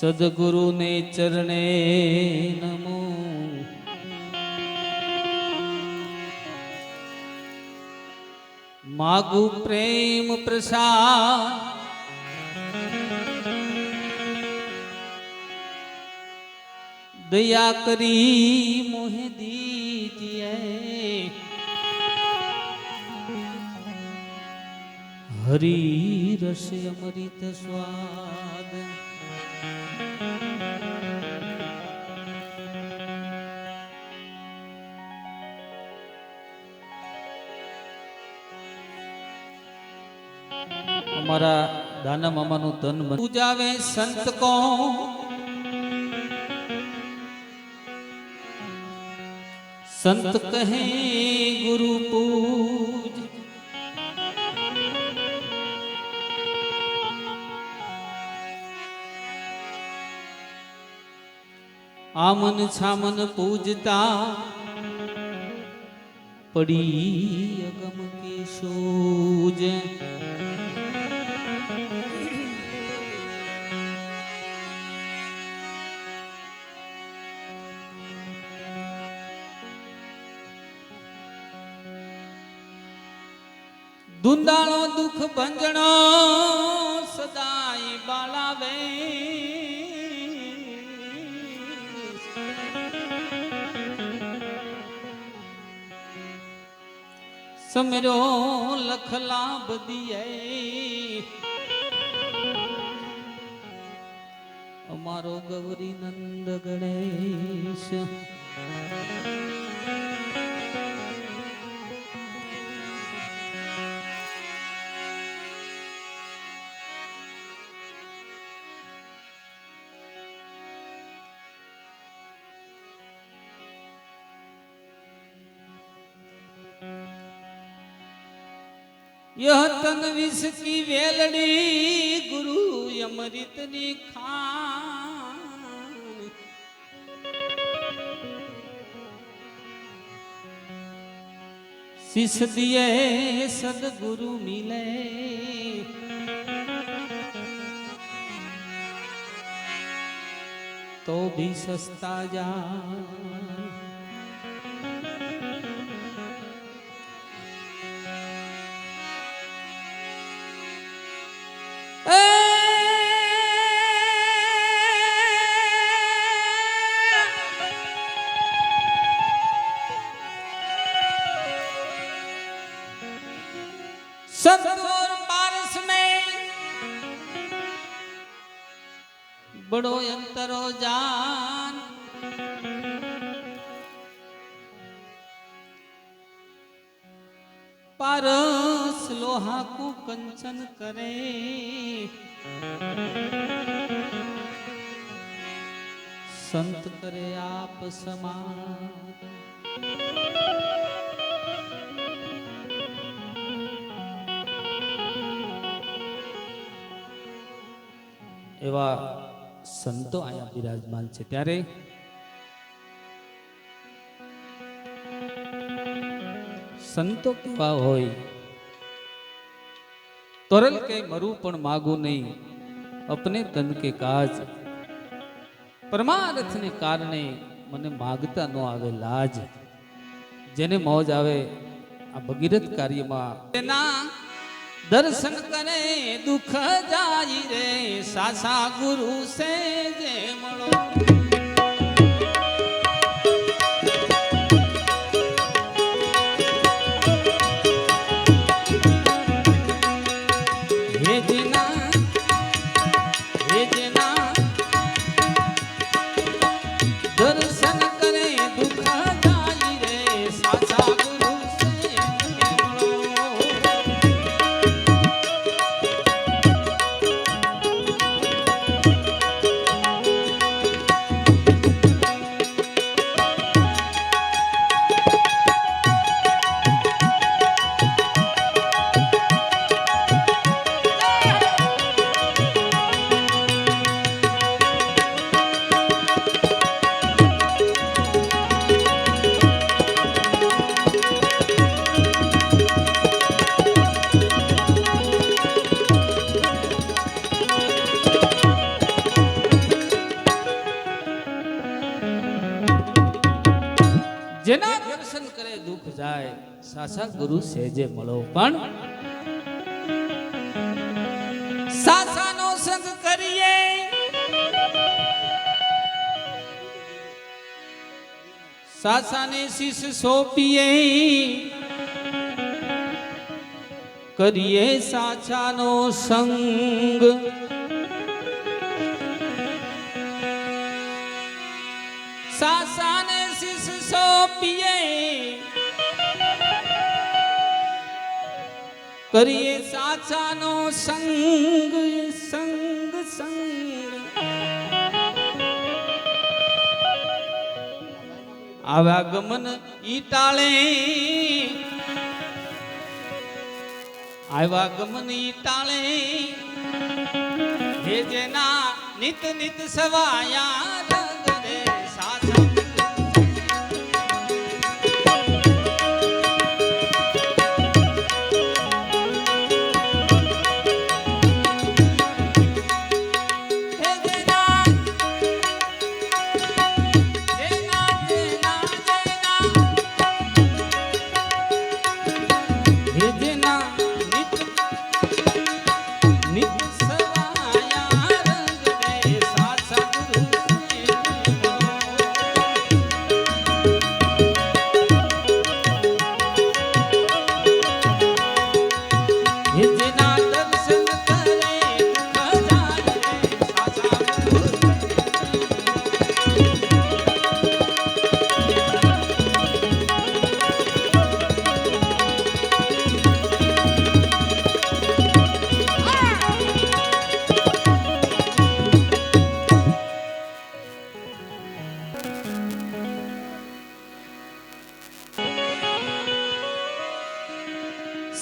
સદગુરુને ચરણે નમો. માગુ પ્રેમ પ્રસાદ. દયા કરી મોહે દીજીએ. હરી રસ અમૃત સ્વાદ. અમારા દાના મામાનું તન પૂજાવે સંત કો સંત કહે ગુરુ પૂજ. આમન છામન પૂજતા પડી અગમ કે દુંદાળો દુઃખ ભંજણો સદાય બાળાવે. સમરો લખલા દિય અમારો ગૌરી નંદ ગણેશ. યહ તન વિસકી વેલડી ગુરુ અમૃતની ખાન. શિષ દિયે સદગુરુ મિલે. તો ભી સસ્તા જા सस्ता जा सतगुर पारस में बड़ो अंतरो जान पारस लोहा को कंचन करे संत करे आप समान એવા સંતો અહીંયા બિરાજમાન છે. ત્યારે સંતો કેવા હોય? તરલ કે મરું પણ માગું નહીં. અપને તન કે કાજ. પરમાર્થને કારણે મને માગતા ન આવે લાજ. જેને મોજ આવે આ ભગીરથ કાર્યમાં. તેના દર્શન કરે દુઃખ જાય રે સાસા ગુરુ સે જે મળો. સાસા ગુરુ સેજે મળો. પણ સાસાનો સંગ કરીએ. સાસાને શીશ સોંપીએ. કરીએ સાચાનો સંગ. સાસાને શીશ સોંપીએ. કરીએ સાચાનો સંગ સંગ સંગ. આવા ગમન ઈ ટાળે આવ્યા ગમન ઈ ટાળે હે જેના નિત નિત સવાયા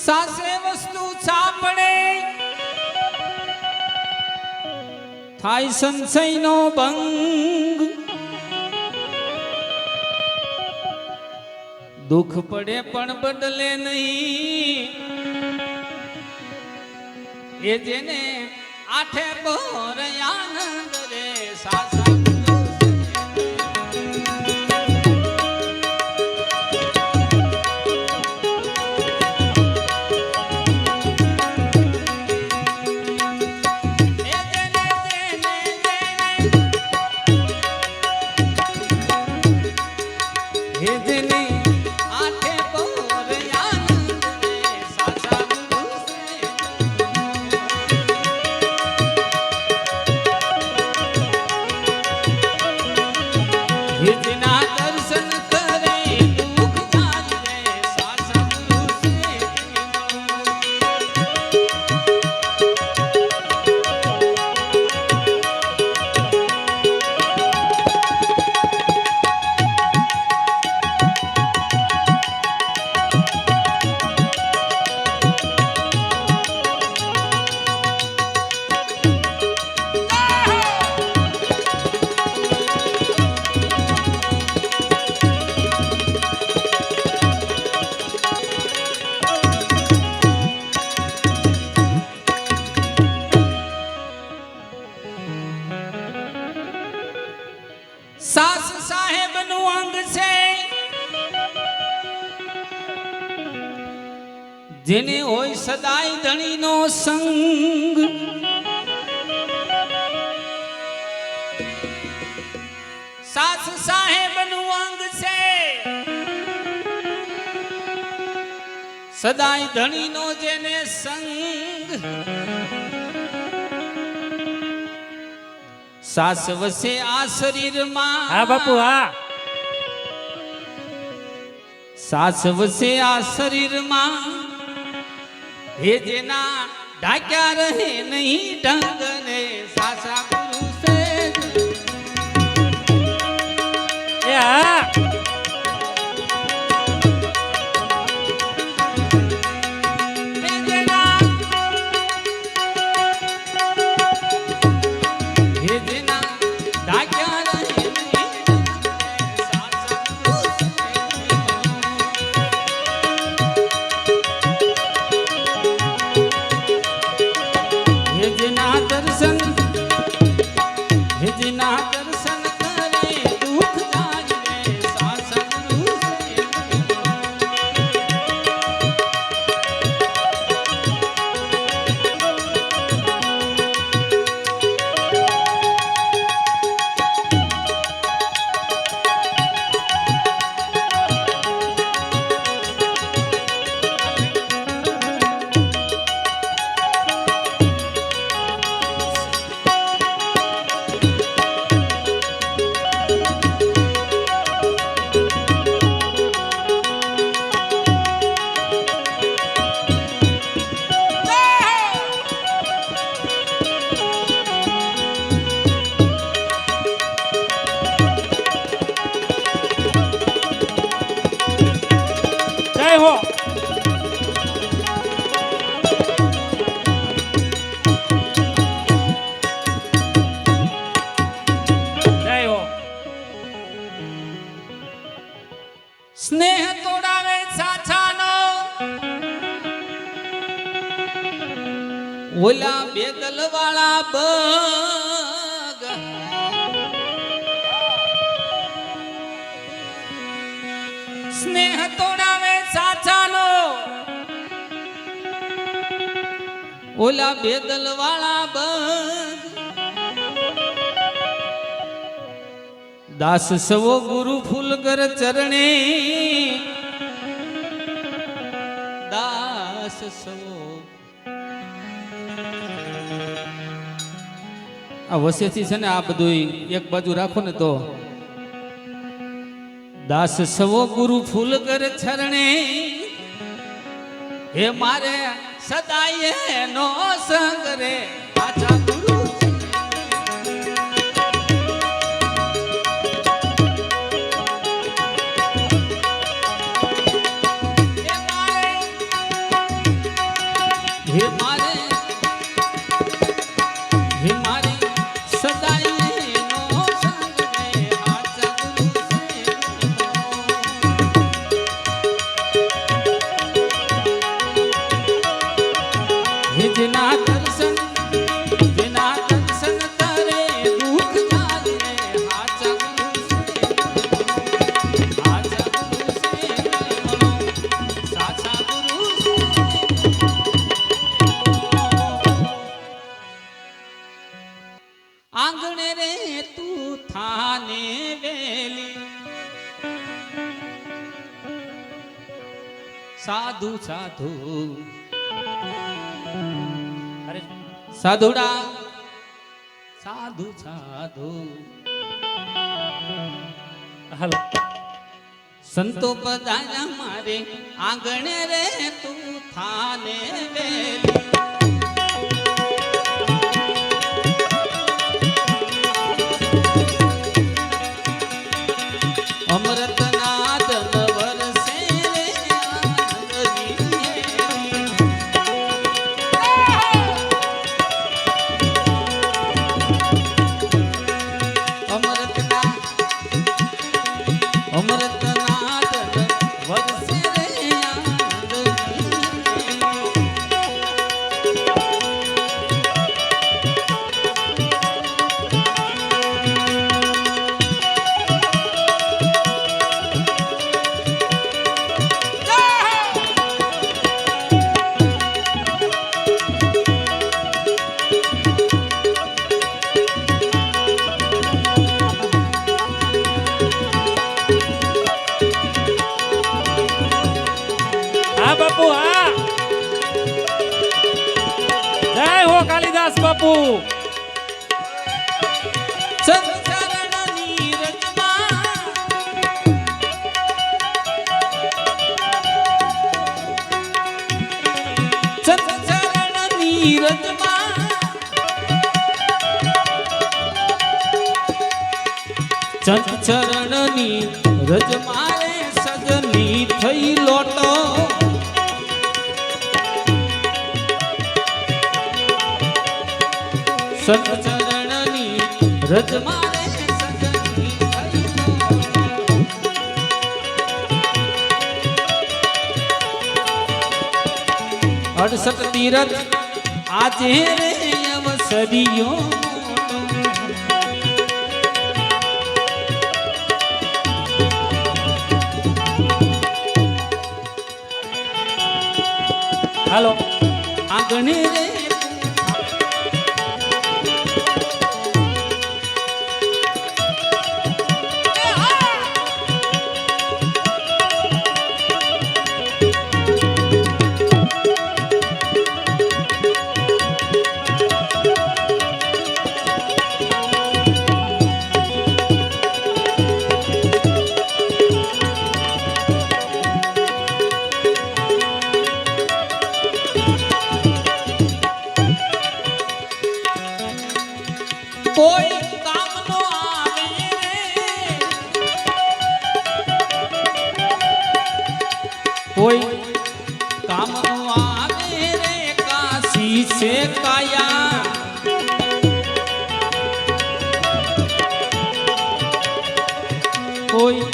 સાસે વસ્તુ છાપણે થાય સંશયનો ભંગ. દુઃખ પડે પણ બદલે નહીં. એ જેને આઠે બોર આનંદ જેને હોય સદાય ધણીનો સંગ. સાસ સાહેબનું અંગ છે. સદાય ધણીનો જેને સંગ. સાસ વસે આ શરીરમાં. હા બાપુ હા. સાસ વસે આ શરીરમાં. હે જેના ઢાક્યા રહે નહીં ઢંગ સ્નેહ તોડાવે સાચાનો. ઓલા બેદલ વાળા દાસ સવો ગુરુ ફૂલગર ચરણે. દાસ સવો. આ વસેથી છે ને આ બધું એક બાજુ રાખો ને તો દાસ સવો ગુરુ ફૂલગર છરણે. હે મારે સદાય નો સંગ રે. સાધુડા. સાધુ સાધુ. હલો. સંતો બધાયા મારે આંગણે રે તું થાને વેલી. સંચરણ નીરજમાં સંચરણ નીરજમાં રજ મારે સજની થઈ લોટો. સચરણની અડસઠ તીરથ આજે રે અવસરિયો મોટો. હાલો આગણી રે કોઈ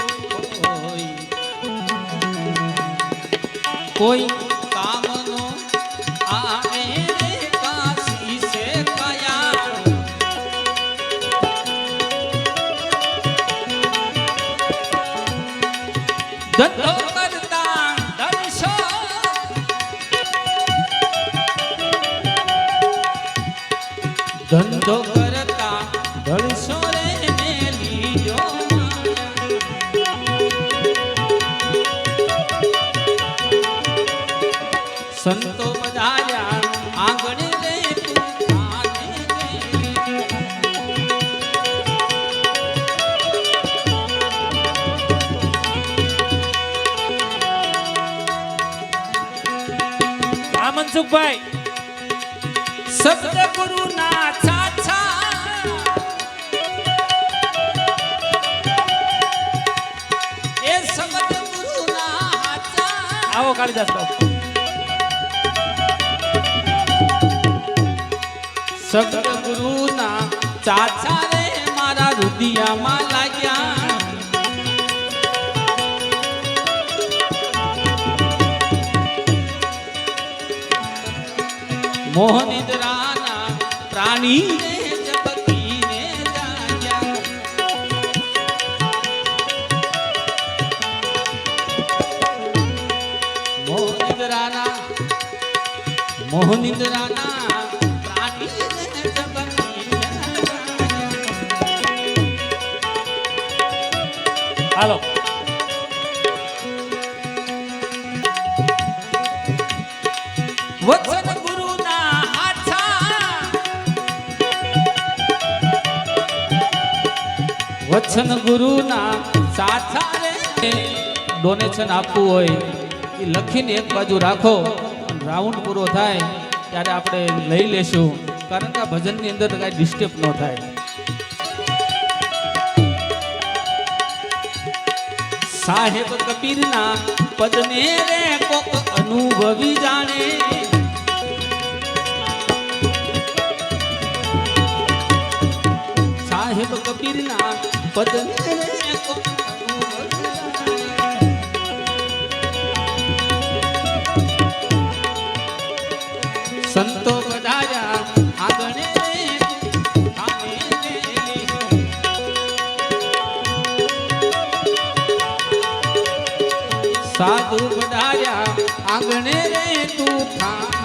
કોઈ કામનો આને કાશી છે સંતો બધાયા આંગણે રે તું આને રે. હા ના છાછા એ સતગુરુ ના હાચા આવો કાલિદાસ બાપુ. સતગુરુ ના ચાચા રે મારા રુદિયામાં લાગ્યા. મોહનિદ્રાના પ્રાણી મોહનિદ્રાના મોહનિદ્રાના હાલો. વચન વચન ગુરુના સાચા રે. ડોનેશન આપવું હોય, એ લખીને એક બાજુ રાખો. રાઉન્ડ પૂરો થાય, ત્યારે આપણે લઈ લેશું. કારણ કે આ ભજનની અંદર કાંઈ ડિસ્ટર્બ ન થાય. સાહેબ કબીરના પદને રે કોક અનુભવી જાણે સાહેબ કબીરના પદને રે કોક અનુભવી જાણે. સંતો સાધુ બધાયા આંગણે રે તું થા.